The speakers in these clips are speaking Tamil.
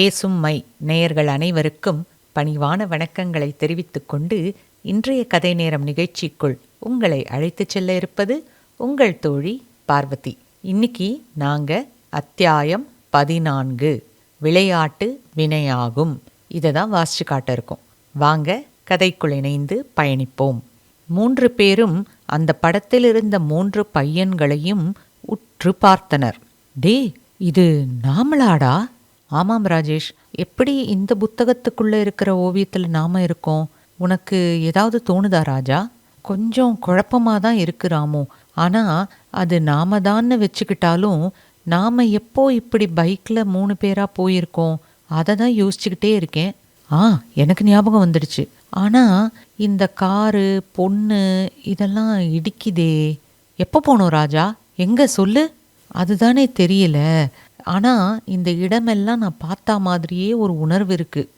பேசும் மை நேயர்கள் அனைவருக்கும் பணிவான வணக்கங்களை தெரிவித்துக் கொண்டு இன்றைய கதை நேரம் நிகழ்ச்சிக்குள் உங்களை அழைத்துச் செல்ல இருப்பது உங்கள் தோழி பார்வதி. இன்னைக்கு நாங்க அத்தியாயம் பதினான்கு விளையாட்டு வினையாகும். இதை தான் வாசிச்சு காட்ட இருக்கோம். வாங்க கதைக்குள் இணைந்து பயணிப்போம். மூன்று பேரும் அந்த படத்தில் இருந்த மூன்று பையன்களையும் உற்று பார்த்தனர். டே இது நாமளாடா? ஆமாம் ராஜேஷ் எப்படி இந்த புத்தகத்துக்குள்ளே இருக்கிற ஓவியத்தில் நாம் இருக்கோம்? உனக்கு ஏதாவது தோணுதா ராஜா? கொஞ்சம் குழப்பமாக தான் இருக்கு ராமு. ஆனால் அது நாம தான்னு வச்சுக்கிட்டாலும் நாம் எப்போ இப்படி பைக்கில் மூணு பேராக போயிருக்கோம்? அதை தான் யோசிச்சுக்கிட்டே இருக்கேன். ஆ எனக்கு ஞாபகம் வந்துடுச்சு. ஆனால் இந்த காரு பொண்ணு இதெல்லாம் இடிக்குதே. எப்போ போனோம் ராஜா? எங்கே? சொல்லு. அதுதானே தெரியல. ஆனால் இந்த இடமெல்லாம் நான் பார்த்தா மாதிரியே ஒரு உணர்வு இருக்குது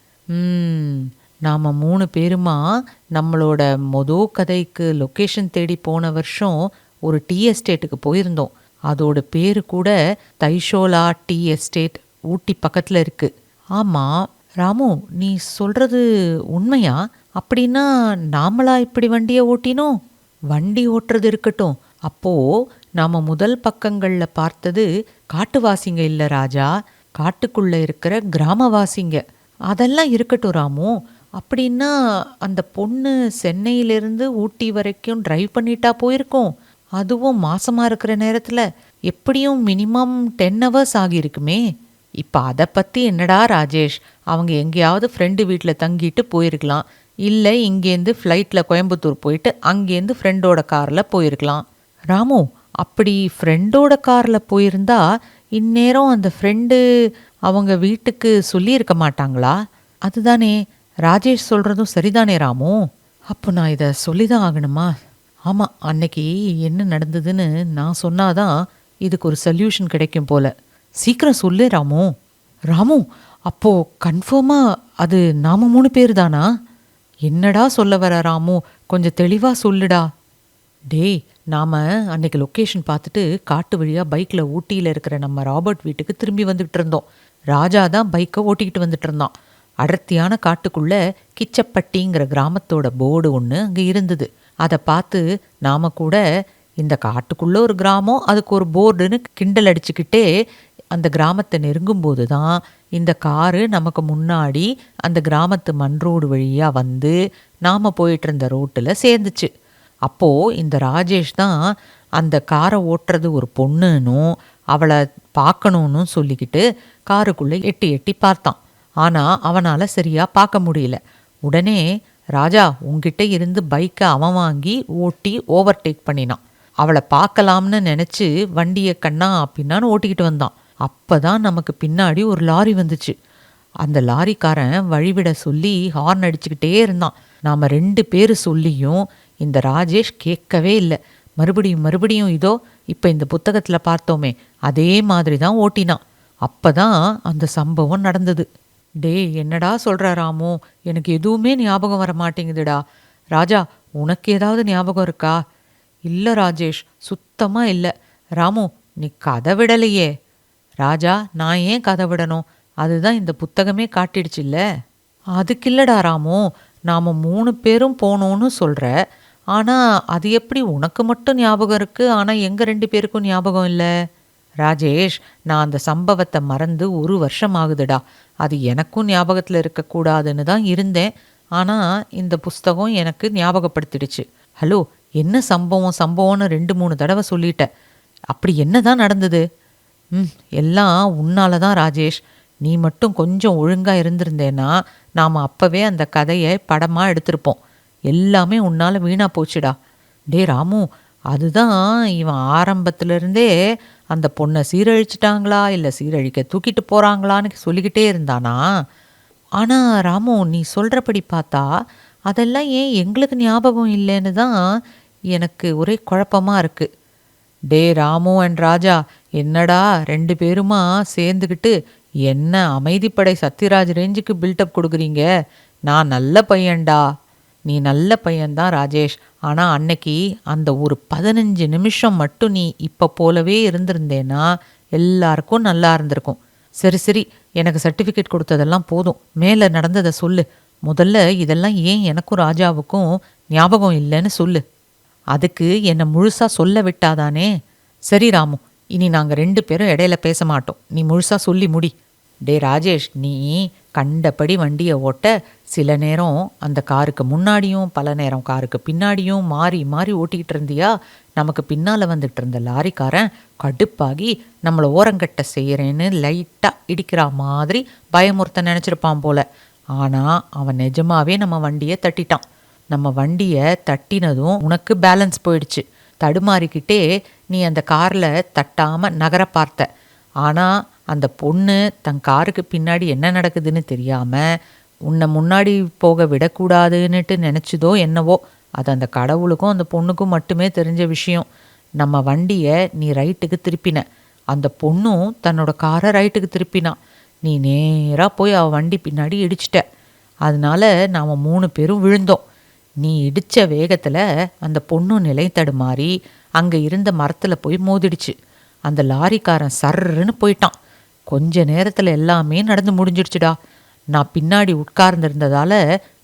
நாம் மூணு பேருமா நம்மளோட மொதோ கதைக்கு லொக்கேஷன் தேடி போன வருஷம் ஒரு டீ எஸ்டேட்டுக்கு போயிருந்தோம். அதோட பேர் கூட தைஷோலா டீ எஸ்டேட் ஊட்டி பக்கத்தில் இருக்குது ஆமாம் ராமு நீ சொல்கிறது உண்மையா? அப்படின்னா நாமளா இப்படி வண்டியை ஓட்டினோம்? வண்டி ஓட்டுறது இருக்கட்டும். அப்போது நாம் முதல் பக்கங்களில் பார்த்தது காட்டுவாசிங்க இல்லை ராஜா. காட்டுக்குள்ளே இருக்கிற கிராமவாசிங்க. அதெல்லாம் இருக்கட்டும் ராமு. அப்படின்னா அந்த பொண்ணு சென்னையிலிருந்து ஊட்டி வரைக்கும் டிரைவ் பண்ணிட்டா போயிருக்கோம். அதுவும் மாசமாக இருக்கிற நேரத்தில். எப்படியும் மினிமம் டென் ஹவர்ஸ் ஆகியிருக்குமே. இப்போ அதை பற்றி என்னடா ராஜேஷ்? அவங்க எங்கேயாவது ஃப்ரெண்டு வீட்டில் தங்கிட்டு போயிருக்கலாம். இல்லை இங்கேருந்து ஃப்ளைட்டில் கோயம்புத்தூர் போயிட்டு அங்கேருந்து ஃப்ரெண்டோட காரில் போயிருக்கலாம். ராமு அப்படி ஃப்ரெண்டோட காரில் போயிருந்தா இந்நேரம் அந்த ஃப்ரெண்டு அவங்க வீட்டுக்கு சொல்லியிருக்க மாட்டாங்களா? அதுதானே ராஜேஷ் சொல்கிறதும் சரிதானே ராமு? அப்போ நான் இதை சொல்லி தான் ஆகணுமா? ஆமாம் அன்னைக்கு என்ன நடந்ததுன்னு நான் சொன்னாதான் இதுக்கு ஒரு சொல்யூஷன் கிடைக்கும் போல. சீக்கிரம் சொல்லு ராமு. ராமு அப்போ கன்ஃபார்மாக அது நாம மூணு பேர் தானா என்னடா சொல்ல வர ராமு? கொஞ்சம் தெளிவாக சொல்லுடா. டேய் நாம அன்னைக்கு லொக்கேஷன் பார்த்துட்டு காட்டு வழியாக பைக்கில் ஊட்டியில் இருக்கிற நம்ம ராபர்ட் வீட்டுக்கு திரும்பி வந்துகிட்டு இருந்தோம். ராஜா தான் பைக்கை ஓட்டிக்கிட்டு வந்துட்டு இருந்தான். அடர்த்தியான காட்டுக்குள்ளே கிச்சப்பட்டிங்கிற கிராமத்தோட போர்டு ஒன்று அங்கே இருந்தது. அதை பார்த்து நாம் கூட இந்த காட்டுக்குள்ளே ஒரு கிராமம் அதுக்கு ஒரு போர்டுன்னு கிண்டல் அடிச்சுக்கிட்டே அந்த கிராமத்தை நெருங்கும்போது தான் இந்த காரு நமக்கு முன்னாடி அந்த கிராமத்து மண் ரோடு வழியாக வந்து நாம் போயிட்டு இருந்த ரோட்டில் சேர்ந்துச்சு. அப்போது இந்த ராஜேஷ் தான் அந்த காரை ஓட்டுறது ஒரு பொண்ணுன்னும் அவளை பார்க்கணுன்னு சொல்லிக்கிட்டு காருக்குள்ளே எட்டி எட்டி பார்த்தான். ஆனால் அவனால் சரியாக பார்க்க முடியல. உடனே ராஜா உங்ககிட்ட இருந்து பைக்கை அவன் வாங்கி ஓட்டி ஓவர்டேக் பண்ணினான். அவளை பார்க்கலாம்னு நினச்சி வண்டியை கண்ணா பின்னான்னு ஓட்டிக்கிட்டு வந்தான். அப்போ தான் நமக்கு பின்னாடி ஒரு லாரி வந்துச்சு. அந்த லாரிக்காரன் வழிவிட சொல்லி ஹார்ன் அடிச்சுக்கிட்டே இருந்தான். நாம் ரெண்டு பேர் சொல்லியும் இந்த ராஜேஷ் கேட்கவே இல்லை. மறுபடியும் மறுபடியும் இதோ இப்போ இந்த புத்தகத்தில் பார்த்தோமே அதே மாதிரி தான் ஓட்டினான் அப்பதான் அந்த சம்பவம் நடந்தது. டேய் என்னடா சொல்கிற ராமு? எனக்கு எதுவுமே ஞாபகம் வர மாட்டேங்குதுடா. ராஜா உனக்கு ஏதாவது ஞாபகம் இருக்கா? இல்லை ராஜேஷ் சுத்தமாக இல்லை. ராமு நீ கதை விடலையே. ராஜா நான் ஏன் கதை விடணும்? அதுதான் இந்த புத்தகமே காட்டிடுச்சுல்ல அதுக்கு இல்லடா ராமு. நாம் மூணு பேரும் போனோன்னு சொல்கிற ஆனால் அது எப்படி உனக்கு மட்டும் ஞாபகம் இருக்கு? ஆனால் எங்கள் ரெண்டு பேருக்கும் ஞாபகம் இல்லை? ராஜேஷ் நான் அந்த சம்பவத்தை மறந்து ஒரு வருஷம் ஆகுதுடா. அது எனக்கும் ஞாபகத்தில் இருக்கக்கூடாதுன்னு தான் இருந்தேன். ஆனால் இந்த புஸ்தகம் எனக்கு ஞாபகப்படுத்திடுச்சு. ஹலோ என்ன சம்பவம்? சம்பவம்னு ரெண்டு மூணு தடவை சொல்லிட்ட. அப்படி என்ன தான் நடந்தது? ம் எல்லாம் உன்னால தான் ராஜேஷ். நீ மட்டும் கொஞ்சம் ஒழுங்காக இருந்திருந்தேன்னா நாம் அப்போவே அந்த கதையை படமாக எடுத்திருப்போம். எல்லாமே உன்னால் வீணா போச்சுடா. டே ராமு அதுதான் இவன் ஆரம்பத்திலிருந்தே அந்த பொண்ணை சீரழிச்சிட்டாங்களா இல்லை சீரழிக்க தூக்கிட்டு போகிறாங்களான்னு சொல்லிக்கிட்டே இருந்தானா? ஆனால் ராமு நீ சொல்கிறபடி பார்த்தா அதெல்லாம் ஏன் எங்களுக்கு ஞாபகம் இல்லைன்னு தான் எனக்கு ஒரே குழப்பமாக இருக்குது டே ராமு அண்ட் ராஜா என்னடா ரெண்டு பேருமா சேர்ந்துக்கிட்டு என்ன அமைதிப்படை சத்யராஜ் ரேஞ்சுக்கு பில்டப் கொடுக்குறீங்க? நான் நல்ல பையன்டா. நீ நல்ல பையன்தான் ராஜேஷ். ஆனால் அன்னைக்கு அந்த ஒரு பதினஞ்சு நிமிஷம் மட்டும் நீ இப்போ போலவே இருந்திருந்தேன்னா எல்லாருக்கும் நல்லா இருந்திருக்கும். சரி சரி எனக்கு சர்டிஃபிகேட் கொடுத்ததெல்லாம் போதும். மேலே நடந்ததை சொல்லு. முதல்ல இதெல்லாம் ஏன் எனக்கும் ராஜாவுக்கும் ஞாபகம் இல்லைன்னு சொல்லு. அதுக்கு என்னை முழுசா சொல்ல விட்டாதானே? சரி ராமு இனி நாங்கள் ரெண்டு பேரும் இடையில பேச மாட்டோம். நீ முழுசா சொல்லி முடி. டே ராஜேஷ் நீ கண்டபடி வண்டியை ஓட்ட சில நேரம் அந்த காருக்கு முன்னாடியும் பல நேரம் காருக்கு பின்னாடியும் மாறி மாறி ஓட்டிக்கிட்டு இருந்தியா? நமக்கு பின்னால் வந்துட்டு இருந்த லாரிக்காரன் கடுப்பாகி நம்மளை ஓரங்கட்ட செய்கிறேன்னு லைட்டாக இடிக்கிற மாதிரி பயமுறுத்த நினச்சிருப்பான் போல. ஆனால் அவன் நிஜமாவே நம்ம வண்டியை தட்டிட்டான். நம்ம வண்டியை தட்டினதும் உனக்கு பேலன்ஸ் போயிடுச்சு. தடுமாறிக்கிட்டே நீ அந்த காரில் தட்டாமல் நகர பார்த்த. ஆனால் அந்த பொண்ணு தன் காருக்கு பின்னாடி என்ன நடக்குதுன்னு தெரியாமல் உன்னை முன்னாடி போக விடக்கூடாதுன்னுட்டு நினச்சதோ என்னவோ அது அந்த கடவுளுக்கும் அந்த பொண்ணுக்கும் மட்டுமே தெரிஞ்ச விஷயம். நம்ம வண்டியை நீ ரைட்டுக்கு திருப்பின. அந்த பொண்ணும் தன்னோட காரை ரைட்டுக்கு திருப்பினான் நீ நேராக போய் அவள் வண்டி பின்னாடி இடிச்சிட்ட. அதனால நாம் மூணு பேரும் விழுந்தோம். நீ இடித்த வேகத்தில் அந்த பொண்ணும் நிலை தடுமாறி அங்கே இருந்த மரத்தில் போய் மோதிடுச்சு. அந்த லாரிக்காரன் சர்ருன்னு போயிட்டான். கொஞ்ச நேரத்தில் எல்லாமே நடந்து முடிஞ்சிடுச்சுடா. நான் பின்னாடி உட்கார்ந்திருந்ததால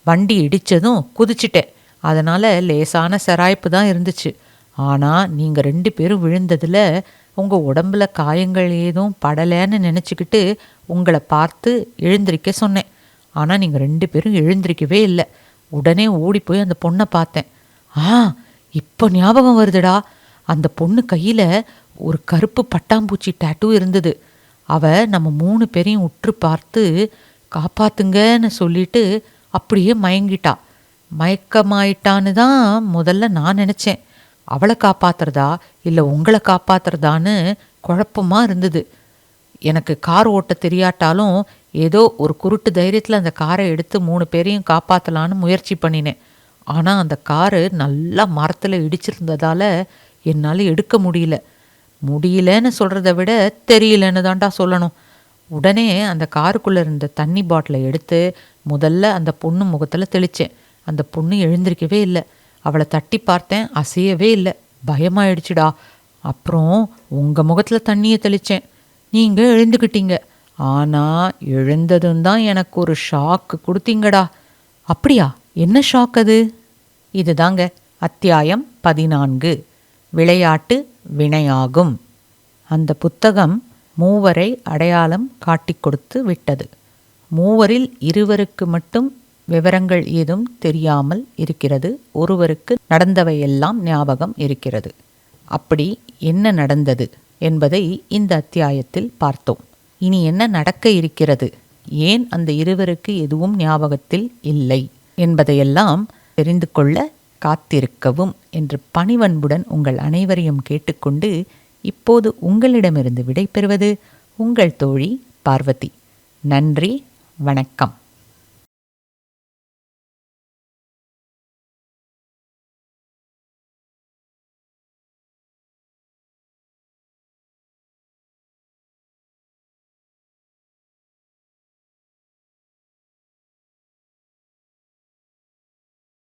வண்டி இடிச்சதும் குதிச்சிட்டேன். அதனால் லேசான செராய்ப்பு தான் இருந்துச்சு. ஆனால் நீங்கள் ரெண்டு பேரும் விழுந்ததில் உங்கள் உடம்புல காயங்கள் ஏதும் படலைன்னு நினச்சிக்கிட்டு உங்களை பார்த்து எழுந்திருக்க சொன்னேன். ஆனால் நீங்கள் ரெண்டு பேரும் எழுந்திருக்கவே இல்லை. உடனே ஓடி போய் அந்த பொண்ணை பார்த்தேன். ஆ இப்போ ஞாபகம் வருதுடா. அந்த பொண்ணு கையில் ஒரு கருப்பு பட்டாம்பூச்சி டேட்டூ இருந்தது. அவ நம்ம மூணு பேரையும் உற்று பார்த்து காப்பாத்துங்கன்னு சொல்லிட்டு அப்படியே மயங்கிட்டா. மயக்கமாயிட்டான்னு தான் முதல்ல நான் நினச்சேன். அவளை காப்பாத்துறதா? இல்லை உங்களை காப்பாத்துறதான்னு குழப்பமாக இருந்தது. எனக்கு கார் ஓட்ட தெரியாட்டாலும் ஏதோ ஒரு குருட்டு தைரியத்தில் அந்த காரை எடுத்து மூணு பேரையும் காப்பாற்றலான்னு முயற்சி பண்ணினேன். ஆனால் அந்த காரு நல்லா மரத்தில் இடிச்சிருந்ததால் என்னால் எடுக்க முடியல. முடியலன்னு சொல்கிறத விட தெரியலன்னு தான்டா சொல்லணும். உடனே அந்த காருக்குள்ளே இருந்த தண்ணி பாட்டிலை எடுத்து முதல்ல அந்த பொண்ணு முகத்தில் தெளித்தேன் அந்த பொண்ணு எழுந்திருக்கவே இல்லை. அவளை தட்டி பார்த்தேன் அசையவே இல்லை. பயமாயிடுச்சுடா. அப்புறம் உங்கள் முகத்தில் தண்ணியை தெளித்தேன் நீங்கள் எழுந்துக்கிட்டீங்க ஆனால் எழுந்ததும் தான் எனக்கு ஒரு ஷாக்கு கொடுத்தீங்கடா. அப்படியா? என்ன ஷாக் அது? இதுதாங்க அத்தியாயம் பதினான்கு. விளையாட்டு வினையாகும். அந்த புத்தகம் மூவரை அடையாளம் காட்டிக் கொடுத்து விட்டது. மூவரில் இருவருக்கு மட்டும் விவரங்கள் ஏதும் தெரியாமல் இருக்கிறது. ஒருவருக்கு நடந்தவையெல்லாம் ஞாபகம் இருக்கிறது. அப்படி என்ன நடந்தது என்பதை இந்த அத்தியாயத்தில் பார்த்தோம். இனி என்ன நடக்க இருக்கிறது? ஏன் அந்த இருவருக்கு எதுவும் ஞாபகத்தில் இல்லை என்பதையெல்லாம் தெரிந்து கொள்ள காத்திருக்கவும் என்று பணிவன்புடன் உங்கள் அனைவரையும் கேட்டுக்கொண்டு இப்போது உங்களிடமிருந்து விடைபெறுவது உங்கள் தோழி பார்வதி. நன்றி வணக்கம்.